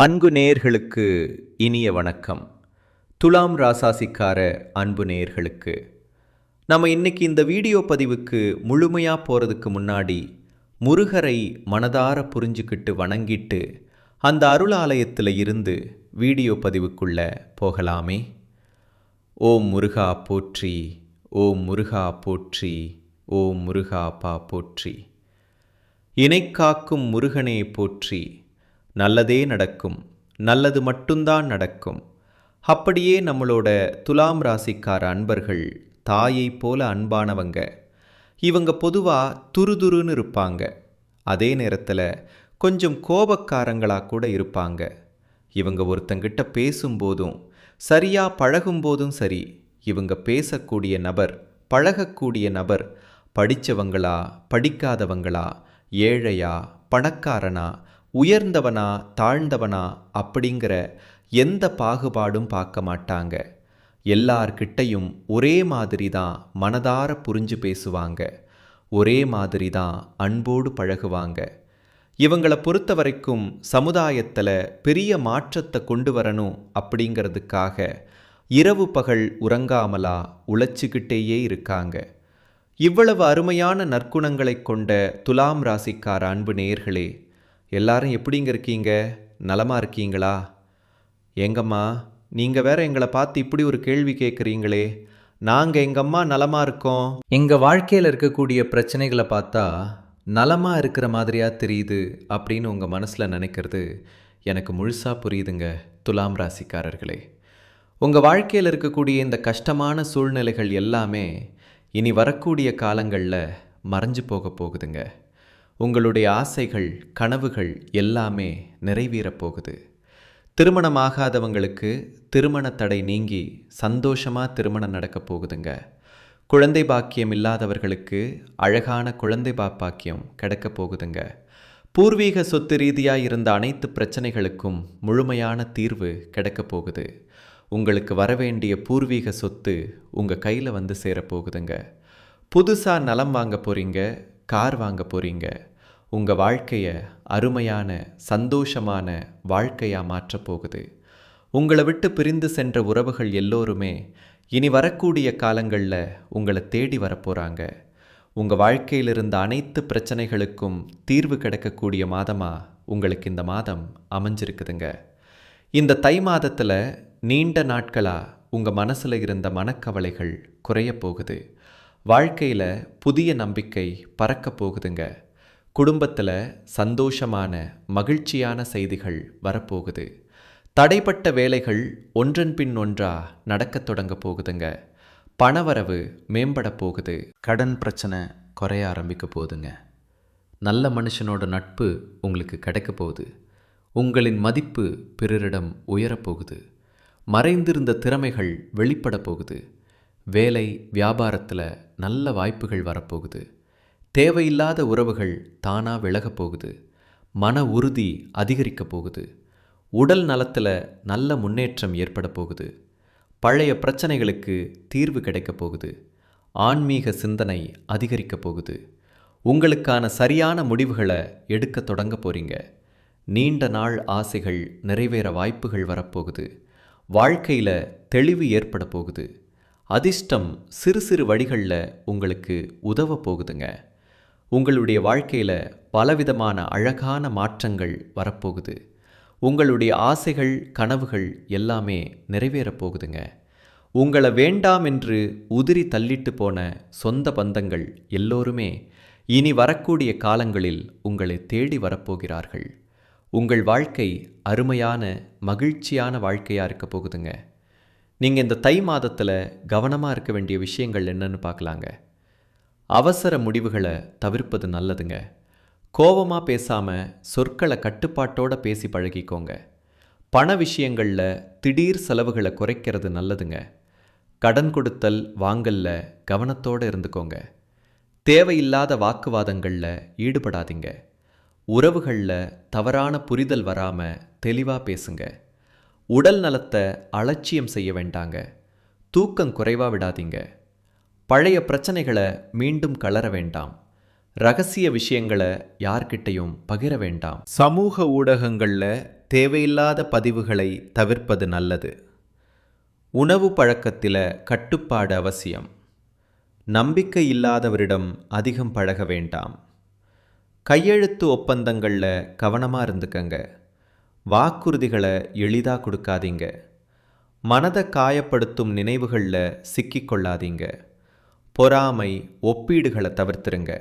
அன்பு நேயர்களுக்கு இனிய வணக்கம். துலாம் ராசாசிக்கார அன்பு நேயர்களுக்கு நம்ம இன்னைக்கு இந்த வீடியோ பதிவுக்கு முழுமையாக போகிறதுக்கு முன்னாடி முருகரை மனதார புரிஞ்சுக்கிட்டு வணங்கிட்டு அந்த அருளாலயத்தில் இருந்து வீடியோ பதிவுக்குள்ள போகலாமே. ஓம் முருகா போற்றி ஓம் முருகா போற்றி ஓம் முருகா பா போற்றி. இணைக்காக்கும் முருகனே போற்றி நல்லதே நடக்கும் நல்லது மட்டும்தான் நடக்கும். அப்படியே நம்மளோட துலாம் ராசிக்கார அன்பர்கள் தாயை போல அன்பானவங்க. இவங்க பொதுவாக துருதுருன்னு இருப்பாங்க. அதே நேரத்தில் கொஞ்சம் கோபக்காரங்களாக கூட இருப்பாங்க. இவங்க ஒருத்தங்கிட்ட பேசும்போதும் சரியாக பழகும்போதும் சரி இவங்க பேசக்கூடிய நபர் பழகக்கூடிய நபர் படித்தவங்களா படிக்காதவங்களா ஏழையா பணக்காரனா உயர்ந்தவனா தாழ்ந்தவனா அப்படிங்கிற எந்த பாகுபாடும் பார்க்க மாட்டாங்க. எல்லார்கிட்டையும் ஒரே மாதிரி தான் மனதார புரிஞ்சு பேசுவாங்க. ஒரே மாதிரி தான் அன்போடு பழகுவாங்க. இவங்களை பொறுத்த வரைக்கும் சமுதாயத்தில் பெரிய மாற்றத்தை கொண்டு வரணும் அப்படிங்கிறதுக்காக இரவு பகல் உறங்காமலா உழைச்சிக்கிட்டேயே இருக்காங்க. இவ்வளவு அருமையான நற்குணங்களை கொண்ட துலாம் ராசிக்கார அன்பு நேயர்களே எல்லாரும் எப்படிங்க இருக்கீங்க? நலமாக இருக்கீங்களா? எங்கம்மா நீங்கள் வேற எங்களை பார்த்து இப்படி ஒரு கேள்வி கேட்குறீங்களே. நாங்கள் எங்கம்மா நலமாக இருக்கோம்? எங்கள் வாழ்க்கையில் இருக்கக்கூடிய பிரச்சனைகளை பார்த்தா நலமாக இருக்கிற மாதிரியாக தெரியுது அப்படின்னு உங்கள் மனசில் நினைக்கிறது எனக்கு முழுசாக புரியுதுங்க துலாம் ராசிக்காரர்களே. உங்கள் வாழ்க்கையில் இருக்கக்கூடிய இந்த கஷ்டமான சூழ்நிலைகள் எல்லாமே இனி வரக்கூடிய காலங்களில் மறைஞ்சு போக போகுதுங்க. உங்களுடைய ஆசைகள் கனவுகள் எல்லாமே நிறைவேறப் போகுது திருமணமாகாதவங்களுக்கு திருமண தடை நீங்கி சந்தோஷமாக திருமணம் நடக்கப் போகுதுங்க. குழந்தை பாக்கியம் இல்லாதவர்களுக்கு அழகான குழந்தை பாப்பாக்கியம் கிடைக்கப் போகுதுங்க. பூர்வீக சொத்து ரீதியாக இருந்த அனைத்து பிரச்சனைகளுக்கும் முழுமையான தீர்வு கிடைக்கப் போகுது. உங்களுக்கு வரவேண்டிய பூர்வீக சொத்து உங்கள் கையில் வந்து சேரப்போகுதுங்க புதுசாக நலம் வாங்க போகிறீங்க கார் வாங்க போகிறீங்க உங்கள் வாழ்க்கையை அருமையான சந்தோஷமான வாழ்க்கையாக மாற்றப் போகுது. உங்களை விட்டு பிரிந்து சென்ற உறவுகள் எல்லோருமே இனி வரக்கூடிய காலங்களில் உங்களை தேடி வரப்போகிறாங்க உங்கள் வாழ்க்கையில் இருந்த அனைத்து பிரச்சனைகளுக்கும் தீர்வு கிடைக்கக்கூடிய மாதமாக உங்களுக்கு இந்த மாதம் அமைஞ்சிருக்குதுங்க. இந்த தை மாதத்தில் நீண்ட நாட்களாக உங்கள் மனசில் இருந்த மனக்கவலைகள் குறைய போகுது. வாழ்க்கையில் புதிய நம்பிக்கை பறக்க போகுதுங்க. குடும்பத்தில் சந்தோஷமான மகிழ்ச்சியான செய்திகள் வரப்போகுது. தடைப்பட்ட வேலைகள் ஒன்றன் பின் ஒன்றா நடக்கத் தொடங்க போகுதுங்க. பணவரவு மேம்பட போகுது. கடன் பிரச்சனை குறைய ஆரம்பிக்க போகுதுங்க. நல்ல மனுஷனோட நட்பு உங்களுக்கு கிடைக்க போகுது. உங்களின் மதிப்பு பிறரிடம் உயரப்போகுது மறைந்திருந்த திறமைகள் வெளிப்பட போகுது. வேலை வியாபாரத்தில் நல்ல வாய்ப்புகள் வரப்போகுது தேவையில்லாத உறவுகள் தானா விலகப் போகுது. மன உறுதி அதிகரிக்கப் போகுது. உடல் நலத்தில் நல்ல முன்னேற்றம் ஏற்பட போகுது. பழைய பிரச்சனைகளுக்கு தீர்வு கிடைக்கப் போகுது. ஆன்மீக சிந்தனை அதிகரிக்கப் போகுது. உங்களுக்கான சரியான முடிவுகளை எடுக்க தொடங்க போறீங்க. நீண்ட நாள் ஆசைகள் நிறைவேற வாய்ப்புகள் வரப்போகுது வாழ்க்கையில் தெளிவு ஏற்பட போகுது. அதிர்ஷ்டம் சிறு சிறு வழிகளில் உங்களுக்கு உதவ போகுதுங்க. உங்களுடைய வாழ்க்கையில் பலவிதமான அழகான மாற்றங்கள் வரப்போகுது. உங்களுடைய ஆசைகள் கனவுகள் எல்லாமே நிறைவேறப் போகுதுங்க. உங்களை வேண்டாம் என்று உதிரி தள்ளிட்டு போன சொந்த பந்தங்கள் எல்லோருமே இனி வரக்கூடிய காலங்களில் உங்களை தேடி வரப்போகிறார்கள். உங்கள் வாழ்க்கை அருமையான மகிழ்ச்சியான வாழ்க்கையாக இருக்க போகுதுங்க. நீங்கள் இந்த தை மாதத்தில் கவனமாக இருக்க வேண்டிய விஷயங்கள் என்னன்னு பார்க்கலாங்க. அவசர முடிவுகளை தவிர்ப்பது நல்லதுங்க. கோபமாக பேசாமல் சொற்களை கட்டுப்பாட்டோட பேசி பழகிக்கோங்க. பண விஷயங்களில் திடீர் செலவுகளை குறைக்கிறது நல்லதுங்க. கடன் கொடுத்தல் வாங்கல்ல கவனத்தோடு இருந்துக்கோங்க. தேவையில்லாத வாக்குவாதங்களில் ஈடுபடாதீங்க. உறவுகளில் தவறான புரிதல் வராமல் தெளிவாக பேசுங்க. உடல் நலத்தை அலட்சியம் செய்ய வேண்டாங்க. தூக்கம் குறைவாக விடாதீங்க. பழைய பிரச்சனைகளை மீண்டும் கலர வேண்டாம். ரகசிய விஷயங்களை யார்கிட்டையும் பகிர வேண்டாம். சமூக ஊடகங்களில் தேவையில்லாத பதிவுகளை தவிர்ப்பது நல்லது. உணவு பழக்கத்தில் கட்டுப்பாடு அவசியம். நம்பிக்கை இல்லாதவரிடம் அதிகம் பழக வேண்டாம். கையெழுத்து ஒப்பந்தங்களில் கவனமாக இருந்துக்கங்க. வாக்குறுதிகளை எளிதாக கொடுக்காதீங்க. மனதை காயப்படுத்தும் நினைவுகளில் சிக்கிக்கொள்ளாதீங்க பொறாமை ஒப்பீடுகளை தவிர்த்துருங்க.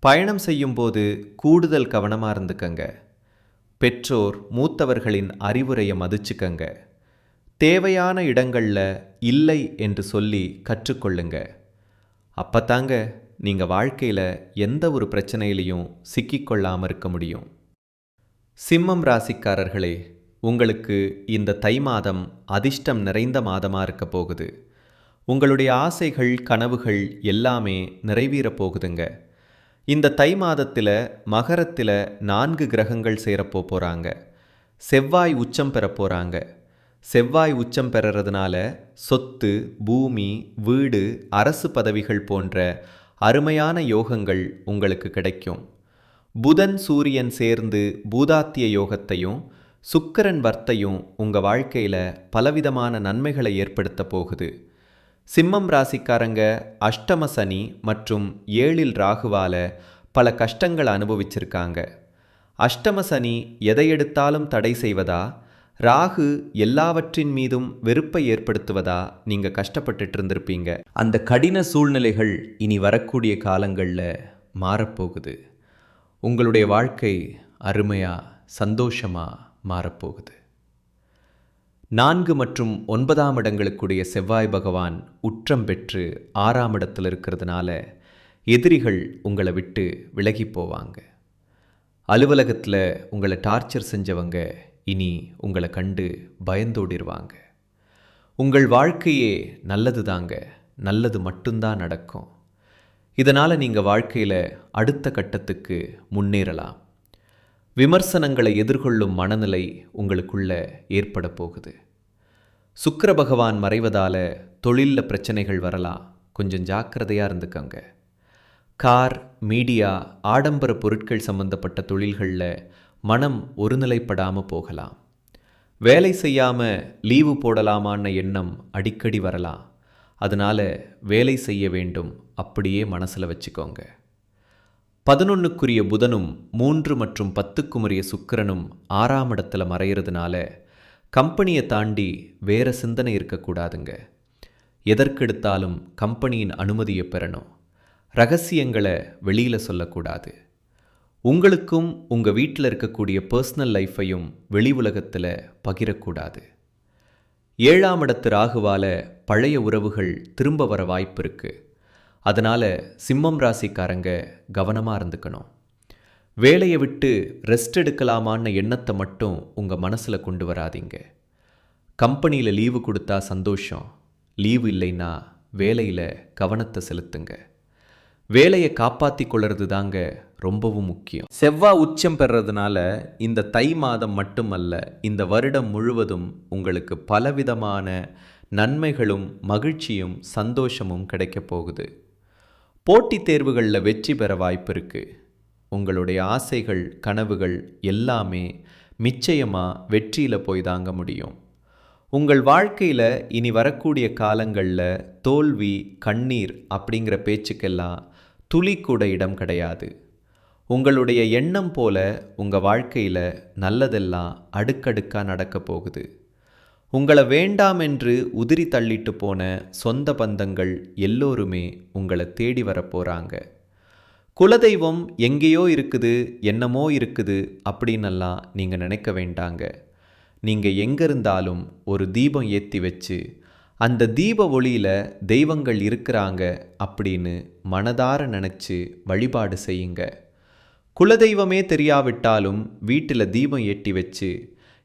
பயணம் செய்யும்போது கூடுதல் கவனமாக இருந்துக்கங்க. பெற்றோர் மூத்தவர்களின் அறிவுரையை மதிச்சுக்கங்க. தேவையான இடங்களில் இல்லை என்று சொல்லி கற்றுக்கொள்ளுங்க. அப்பத்தாங்க நீங்கள் வாழ்க்கையில் எந்த ஒரு பிரச்சனையிலையும் சிக்கிக்கொள்ளாமல் இருக்க முடியும். சிம்மம் ராசிக்காரர்களே உங்களுக்கு இந்த தை மாதம் அதிர்ஷ்டம் நிறைந்த மாதமாக இருக்க போகுது. உங்களுடைய ஆசைகள் கனவுகள் எல்லாமே நிறைவேறப் போகுதுங்க. இந்த தை மாதத்தில் மகரத்தில் நான்கு கிரகங்கள் சேரப்போ போகிறாங்க செவ்வாய் உச்சம் பெற போகிறாங்க செவ்வாய் உச்சம் பெறறதுனால சொத்து பூமி வீடு அரசு பதவிகள் போன்ற அருமையான யோகங்கள் உங்களுக்கு கிடைக்கும். புதன் சூரியன் சேர்ந்து பூதாத்திய யோகத்தையும் சுக்கரன் வர்த்தையும் உங்கள் வாழ்க்கையில் பலவிதமான நன்மைகளை ஏற்படுத்த போகுது. சிம்மம் ராசிக்காரங்க அஷ்டம சனி மற்றும் ஏழில் ராகுவால பல கஷ்டங்களை அனுபவிச்சிருக்காங்க. அஷ்டம சனி எதை எடுத்தாலும் தடை செய்வதா? ராகு எல்லாவற்றின் மீதும் வெறுப்பை ஏற்படுத்துவதா? நீங்க கஷ்டப்பட்டுட்டு இருந்திருப்பீங்க அந்த கடின சூழ்நிலைகள் இனி வரக்கூடிய காலங்களில் மாறப்போகுது. உங்களுடைய வாழ்க்கை அருமையா சந்தோஷமா மாறப்போகுது. நான்கு மற்றும் ஒன்பதாம் இடங்களுக்குடைய செவ்வாய் பகவான் உற்றம் பெற்று ஆறாம் இடத்தில் இருக்கிறதுனால எதிரிகள் உங்களை விட்டு விலகி போவாங்க. அலுவலகத்தில் உங்களை டார்ச்சர் செஞ்சவங்க இனி உங்களை கண்டு பயந்தோடிடுவாங்க உங்கள் வாழ்க்கையே நல்லது தாங்க நல்லது மட்டும்தான் நடக்கும். இதனால் நீங்கள் வாழ்க்கையில் அடுத்த கட்டத்துக்கு முன்னேறலாம். விமர்சனங்களை எதிர்கொள்ளும் மனநிலை உங்களுக்குள்ள ஏற்பட போகுது. சுக்கர பகவான் மறைவதால் தொழிலில் பிரச்சனைகள் வரலாம். கொஞ்சம் ஜாக்கிரதையாக இருந்துக்கங்க. கார் மீடியா ஆடம்பர பொருட்கள் சம்பந்தப்பட்ட தொழில்களில் மனம் ஒருநிலைப்படாமல் போகலாம். வேலை செய்யாமல் லீவு போடலாமான்னு எண்ணம் அடிக்கடி வரலாம். அதனால் வேலை செய்ய வேண்டும் அப்படியே மனசில் வச்சுக்கோங்க. பதினொன்னுக்குரிய புதனும் மூன்று மற்றும் பத்துக்குமுரிய சுக்கிரனும் ஆறாம் இடத்துல மறையிறதுனால கம்பெனியை தாண்டி வேற சிந்தனை இருக்கக்கூடாதுங்க. எதற்கெடுத்தாலும் கம்பெனியின் அனுமதியை பெறணும். ரகசியங்களை வெளியில் சொல்லக்கூடாது. உங்களுக்கும் உங்கள் வீட்டில் இருக்கக்கூடிய பர்சனல் லைஃப்பையும் வெளி உலகத்தில் பகிரக்கூடாது. ஏழாம் இடத்து ராகுவால பழைய உறவுகள் திரும்ப வர வாய்ப்பு இருக்குது அதனால் சிம்மம் ராசிக்காரங்க கவனமாக இருந்துக்கணும். வேலையை விட்டு ரெஸ்ட் எடுக்கலாமான்னு எண்ணத்தை மட்டும் உங்கள் மனசில் கொண்டு வராதீங்க. கம்பெனியில் லீவு கொடுத்தா சந்தோஷம். லீவு இல்லைன்னா வேலையில் கவனத்தை செலுத்துங்க. வேலையை காப்பாற்றி கொள்வது தாங்க ரொம்பவும் முக்கியம். செவ்வாய் உச்சம் பெறதுனால இந்த தை மாதம் மட்டுமல்ல இந்த வருடம் முழுவதும் உங்களுக்கு பலவிதமான நன்மைகளும் மகிழ்ச்சியும் சந்தோஷமும் கிடைக்கப் போகுது. போட்டித் தேர்வுகளில் வெற்றி பெற வாய்ப்பு இருக்குது உங்களுடைய ஆசைகள் கனவுகள் எல்லாமே நிச்சயமாக வெற்றியில் போய் தாங்க முடியும். உங்கள் வாழ்க்கையில் இனி வரக்கூடிய காலங்களில் தோல்வி கண்ணீர் அப்படிங்கிற பேச்சுக்கெல்லாம் துளி கூட இடம் கிடையாது. உங்களுடைய எண்ணம் போல உங்கள் வாழ்க்கையில் நல்லதெல்லாம் அடுக்கடுக்காக நடக்கப் போகுது. உங்களை வேண்டாம் என்று உதிரி தள்ளிட்டு போன சொந்த பந்தங்கள் எல்லோருமே உங்களை தேடி வரப்போகிறாங்க குலதெய்வம் எங்கேயோ இருக்குது என்னமோ இருக்குது அப்படின்னெல்லாம் நீங்கள் நினைக்க வேண்டாங்க. நீங்கள் எங்கே இருந்தாலும் ஒரு தீபம் ஏற்றி வச்சு அந்த தீப ஒளியில் தெய்வங்கள் இருக்கிறாங்க அப்படின்னு மனதார நினச்சி வழிபாடு செய்யுங்க. குலதெய்வமே தெரியாவிட்டாலும் வீட்டில் தீபம் ஏற்றி வச்சு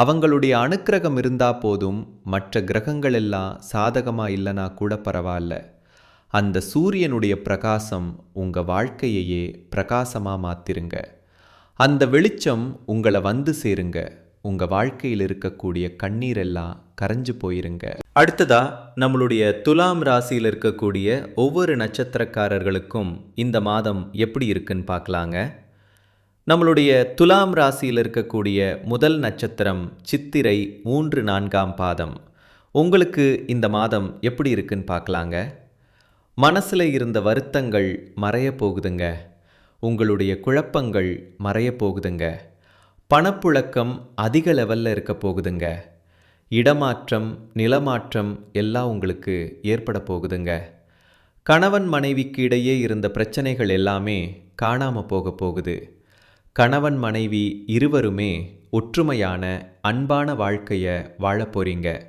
அவங்களுடைய அனுக்கிரகம் இருந்தா போதும் மற்ற கிரகங்கள் எல்லாம் சாதகமா இல்லைனா கூட பரவாயில்ல. அந்த சூரியனுடைய பிரகாசம் உங்க வாழ்க்கையையே பிரகாசமா மாத்திருங்க. அந்த வெளிச்சம் உங்களை வந்து சேருங்க. உங்க வாழ்க்கையில் இருக்கக்கூடிய கண்ணீர் எல்லாம் கரைஞ்சு போயிருங்க. அடுத்ததா நம்மளுடைய துலாம் ராசியில் இருக்கக்கூடிய ஒவ்வொரு நட்சத்திரக்காரர்களுக்கும் இந்த மாதம் எப்படி இருக்குன்னு பார்க்கலாங்க. நம்மளுடைய துலாம் ராசியில் இருக்கக்கூடிய முதல் நட்சத்திரம் சித்திரை மூன்று நான்காம் பாதம். உங்களுக்கு இந்த மாதம் எப்படி இருக்குன்னு பார்க்கலாங்க? மனசில் இருந்த வருத்தங்கள் மறைய போகுதுங்க. உங்களுடைய குழப்பங்கள் மறைய போகுதுங்க. பணப்புழக்கம் அதிக லெவலில் இருக்க போகுதுங்க. இடமாற்றம் நிலமாற்றம் எல்லாம் உங்களுக்கு ஏற்பட போகுதுங்க. கணவன் மனைவிக்கு இடையே இருந்த பிரச்சனைகள் எல்லாமே காணாமல் போக போகுது. கணவன் மனைவி இருவருமே ஒற்றுமையான அன்பான வாழ்க்கையை வாழப்போறீங்க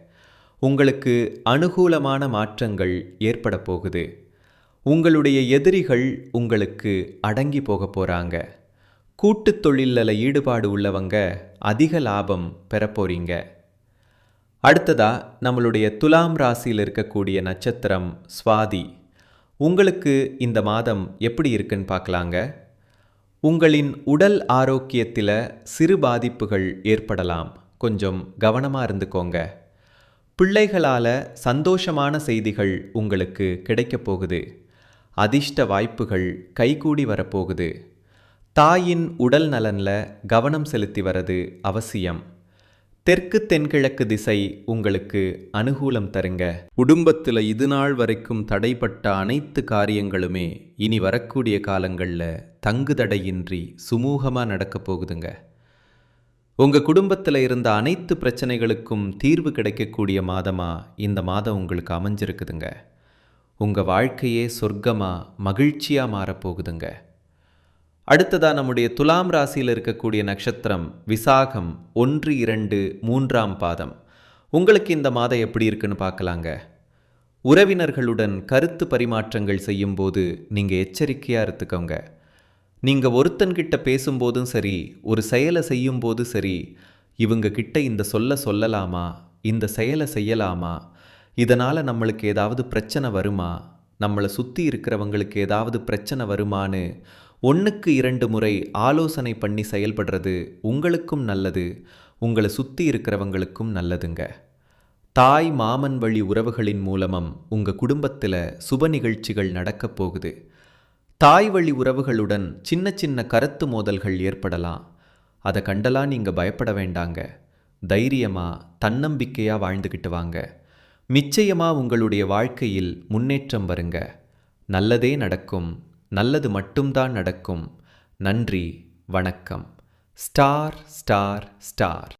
உங்களுக்கு அனுகூலமான மாற்றங்கள் ஏற்பட போகுது. உங்களுடைய எதிரிகள் உங்களுக்கு அடங்கி போக போகிறாங்க கூட்டுத் தொழிலில் ஈடுபாடு உள்ளவங்க அதிக லாபம் பெறப் போறீங்க. அடுத்ததா நம்மளுடைய துலாம் ராசியில் இருக்கக்கூடிய நட்சத்திரம் சுவாதி. உங்களுக்கு இந்த மாதம் எப்படி இருக்குன்னு பார்க்கலாங்க. உங்களின் உடல் ஆரோக்கியத்தில் சிறு பாதிப்புகள் ஏற்படலாம். கொஞ்சம் கவனமாக இருந்துக்கோங்க. பிள்ளைகளால் சந்தோஷமான செய்திகள் உங்களுக்கு கிடைக்கப் போகுது. அதிர்ஷ்ட வாய்ப்புகள் கைகூடி வரப்போகுது. தாயின் உடல் நலனில் கவனம் செலுத்தி வரது அவசியம். தெற்கு தென்கிழக்கு திசை உங்களுக்கு அனுகூலம் தருங்க. குடும்பத்தில் இது நாள் வரைக்கும் தடைப்பட்ட அனைத்து காரியங்களுமே இனி வரக்கூடிய காலங்களில் தங்குதடையின்றி சுமூகமாக நடக்கப் போகுதுங்க. உங்கள் குடும்பத்தில் இருந்த அனைத்து பிரச்சனைகளுக்கும் தீர்வு கிடைக்கக்கூடிய மாதமாக இந்த மாதம் உங்களுக்கு அமைஞ்சிருக்குதுங்க. உங்கள் வாழ்க்கையே சொர்க்கமாக மகிழ்ச்சியாக மாறப்போகுதுங்க அடுத்ததாக நம்முடைய துலாம் ராசியில் இருக்கக்கூடிய நட்சத்திரம் விசாகம் ஒன்று இரண்டு மூன்றாம் பாதம். உங்களுக்கு இந்த மாதம் எப்படி இருக்குன்னு பார்க்கலாங்க. உறவினர்களுடன் கருத்து பரிமாற்றங்கள் செய்யும்போது நீங்கள் எச்சரிக்கையாக இருந்துக்கோங்க நீங்கள் ஒருத்தன்கிட்ட பேசும்போதும் சரி ஒரு செயலை செய்யும்போது சரி இவங்க கிட்ட இந்த சொல்ல சொல்லலாமா இந்த செயலை செய்யலாமா இதனால் நம்மளுக்கு ஏதாவது பிரச்சனை வருமா நம்மளை சுற்றி இருக்கிறவங்களுக்கு ஏதாவது பிரச்சனை வருமான்னு ஒன்றுக்கு இரண்டு முறை ஆலோசனை பண்ணி செயல்படுறது உங்களுக்கும் நல்லது உங்களை சுற்றி இருக்கிறவங்களுக்கும் நல்லதுங்க. தாய் மாமன் வழி உறவுகளின் மூலமும் உங்கள் குடும்பத்தில் சுப நிகழ்ச்சிகள் நடக்கப் போகுது. தாய் வழி உறவுகளுடன் சின்ன சின்ன கருத்து மோதல்கள் ஏற்படலாம் அதை கண்டலாம் நீங்கள் பயப்பட வேண்டாங்க. தைரியமாக தன்னம்பிக்கையாக வாழ்ந்துக்கிட்டு வாங்க. நிச்சயமாக உங்களுடைய வாழ்க்கையில் முன்னேற்றம் வருங்க. நல்லதே நடக்கும். நல்லது மட்டும்தான் நடக்கும். நன்றி. வணக்கம். Star star star.